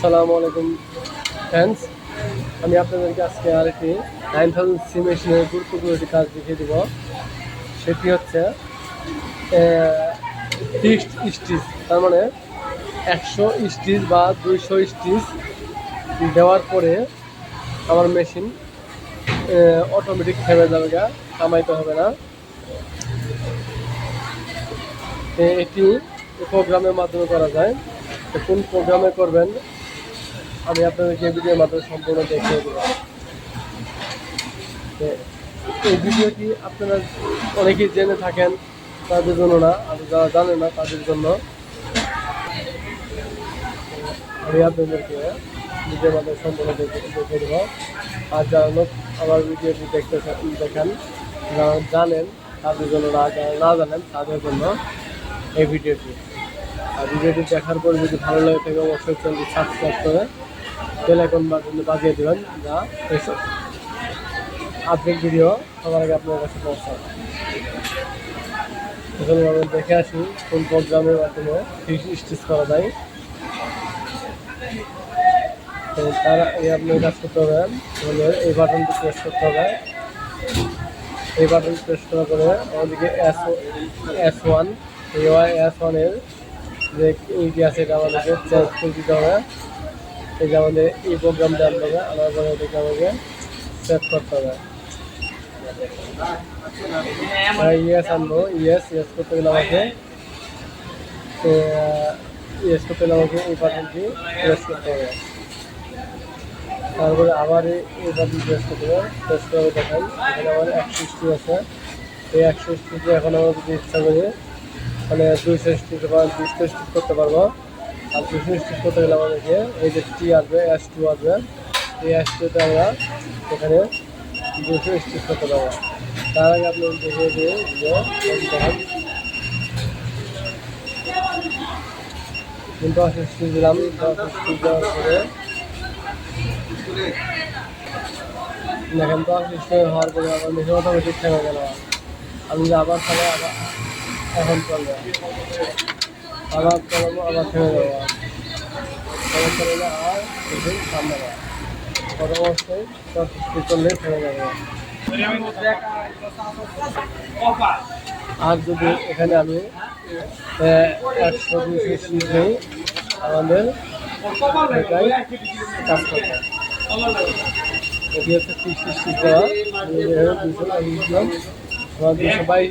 আসসালামু আলাইকুম ফ্রেন্ডস আমি আপনাদেরকে আজকে আর একটি নাইন থাউজেন্ড সি মেশিনের গুরুত্বপূর্ণ একটি কাজ দেখিয়ে দেবো। সেটি হচ্ছে ফিক্সড স্টিচ তার মানে একশো স্টিচ বা দুইশো স্টিচ দেওয়ার পরে আমার মেশিন অটোমেটিক থেমে যাবে গা কামাইতে হবে না। এটি প্রোগ্রামের মাধ্যমে করা যায়। কোন প্রোগ্রামে করবেন? আমি আপনাদেরকে ভিডিওর মাধ্যমে সম্পূর্ণ দেখিয়ে দেবো এই ভিডিওটি আপনারা অনেকেই জেনে থাকেন, তাদের জন্য না, আর যারা জানে না, তাদের জন্য। আমি আপনাদেরকে ভিডিওর মাধ্যমে সম্পূর্ণ দেখে দেখিয়ে দেবো আর যারা লোক আমার ভিডিওটি দেখতে দেখেন, যারা জানেন, তাদের জন্য না, যারা না জানেন, তাদের জন্য এই ভিডিওটি আর ভিডিওটি দেখার পর যদি ভালো লাগে থাকে, অবশ্যই চ্যানেলটি সাবস্ক্রাইব করে বেল আইকন বাটনে বাজিয়ে দেবেন, যা এইসব আপডেট ভিডিও সবার আগে আপনার কাছে পৌঁছায়। এখানে আমরা দেখে আসি কোন প্রোগ্রামের মাধ্যমে স্টিচ করা যায়। তো তার আগে আপনার কাজ করতে হবে এই বাটনটি প্রেস করতে হবে। এই বাটন প্রেস করার পরে আমাদেরকে এস এস ওয়ান এই এস ওয়ানের যে ইটি আছে এটা আমাদেরকে চেঞ্জ করে দিতে হবে। এই যে আমাদের এই প্রোগ্রামটা আনতে হবে আনার পরে এটাকে আমাকে সেট করতে হবে। ইয়েস আনব। ইয়েস ইয়েস করতে গেলে আমাকে ইয়েস করতে গেলে আমাকে এই বাটনটি প্রেস করতে হবে। তারপরে আবার এই বাটন প্রেস করতে হবে। প্রেস করে দেখেন এখানে আমার একশো স্টি আছে। এই একশো স্টিতে এখন আমার যদি ইচ্ছা করি মানে দুইশো স্টিচ বা দুইশো স্টিচ করতে পারব। আর স্টিচ করতে গেলে আমাদেরকে এই যে টি আসবে এস টু আসবে। এই এস টুতে আমরা এখানে দুশো স্টিচ করতে পারব। তার আগে আপনি দেখিয়ে দিয়ে দশ স্টিচ দিলাম দশ স্টিচ দেওয়ার পরে দেখেন দশ স্টিচ হওয়ার পরে আবার মেশিন অটোমেটিক থেমে গেল। আমি আবার তাহলে আবার এখন চলবে। আবার চলাবো, আবার থেমে যাব আবার আর কিছু সামনে অবস্থায় দশ স্পিড করলে যাবে। আর যদি এখানে আমি একশো দুশো দিই আমাদের এটাই কাজ করবে এটি হচ্ছে তিরিশ দেওয়া। দুশো আমার দুশো বাইশ